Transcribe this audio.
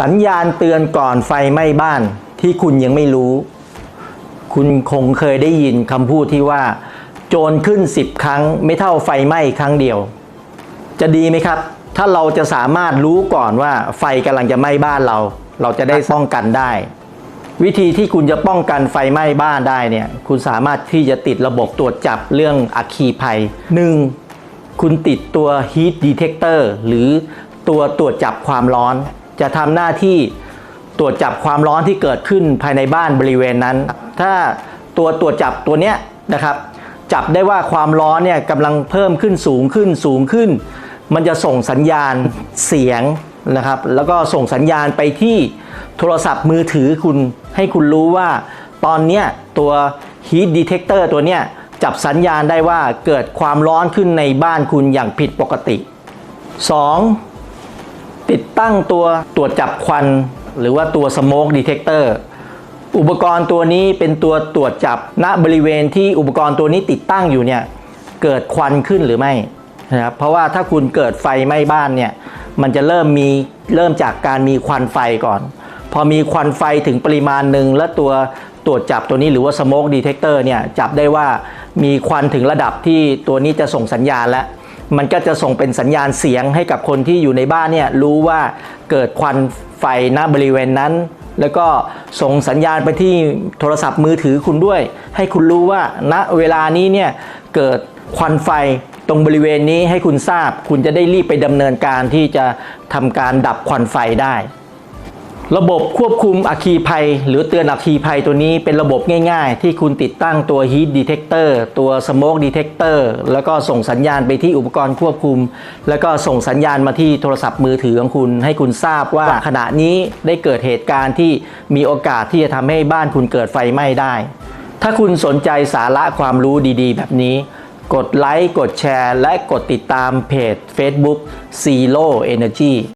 สัญญาณเตือนก่อนไฟไหม้บ้านที่คุณยังไม่รู้ คุณคงเคยได้ยินคำพูดที่ว่า โจรขึ้น 10 ครั้ง ไม่เท่าไฟไหม้ครั้งเดียว จะดีไหมครับ ถ้าเราจะสามารถรู้ก่อนว่าไฟกำลังจะไหม้บ้านเรา เราจะได้ป้องกันได้ วิธีที่คุณจะป้องกันไฟไหม้บ้านได้เนี่ย คุณสามารถที่จะติดระบบตรวจจับเรื่องอัคคีภัย 1. คุณติดตัว heat detector หรือตัวตรวจจับความร้อน จะทำหน้าที่ตรวจจับความร้อนที่เกิดขึ้นภายในบ้านบริเวณนั้น ถ้าตัวตรวจจับตัวเนี้ยนะครับจับได้ว่าความร้อนเนี่ยกำลังเพิ่มขึ้นสูงขึ้นสูงขึ้น มันจะส่งสัญญาณเสียงนะครับ แล้วก็ส่งสัญญาณไปที่โทรศัพท์มือถือคุณให้คุณรู้ว่า ตอนเนี้ยตัว heat detector ตัวเนี้ยจับสัญญาณได้ว่าเกิดความร้อนขึ้นในบ้านคุณอย่างผิดปกติ 2. ตั้งตัวตรวจจับควัน หรือว่าตัว smoke detector อุปกรณ์ตัวนี้เป็นตัวตรวจจับณบริเวณที่อุปกรณ์ตัวนี้ติดตั้งอยู่เนี่ยเกิดควันขึ้นหรือไม่นะครับเพราะว่าถ้าคุณเกิดไฟไหม้บ้านเนี่ยมันจะเริ่มมีเริ่มจากการมีควันไฟก่อน พอมีควันไฟถึงปริมาณหนึ่งและตัวตรวจจับตัวนี้หรือว่า smoke detector เนี่ยจับได้ว่ามีควันถึงระดับที่ตัวนี้จะส่งสัญญาณแล้ว มันก็จะส่งเป็นสัญญาณเสียงให้กับคนที่อยู่ในบ้านเนี่ยรู้ว่าเกิดควันไฟณบริเวณนั้น แล้วก็ส่งสัญญาณไปที่โทรศัพท์มือถือคุณด้วย ให้คุณรู้ว่าณเวลานี้เนี่ยเกิดควันไฟตรงบริเวณนี้ให้คุณทราบ คุณจะได้รีบไปดำเนินการที่จะทำการดับควันไฟได้ ระบบควบคุมอัคคีภัย หรือเตือนอัคคีภัยตัวนี้เป็นระบบง่ายๆ ที่คุณติดตั้งตัว heat detector ตัว smoke detector แล้วก็ส่งสัญญาณไปที่อุปกรณ์ควบคุม แล้วก็ส่งสัญญาณมาที่โทรศัพท์มือถือของคุณ ให้คุณทราบว่าขณะนี้ได้เกิดเหตุการณ์ที่มีโอกาสที่จะทำให้บ้านคุณเกิดไฟไหม้ได้ ถ้าคุณสนใจสาระความรู้ดีๆ แบบนี้ กดไลค์กดแชร์ และกดติดตามเพจ Facebook Zero Energy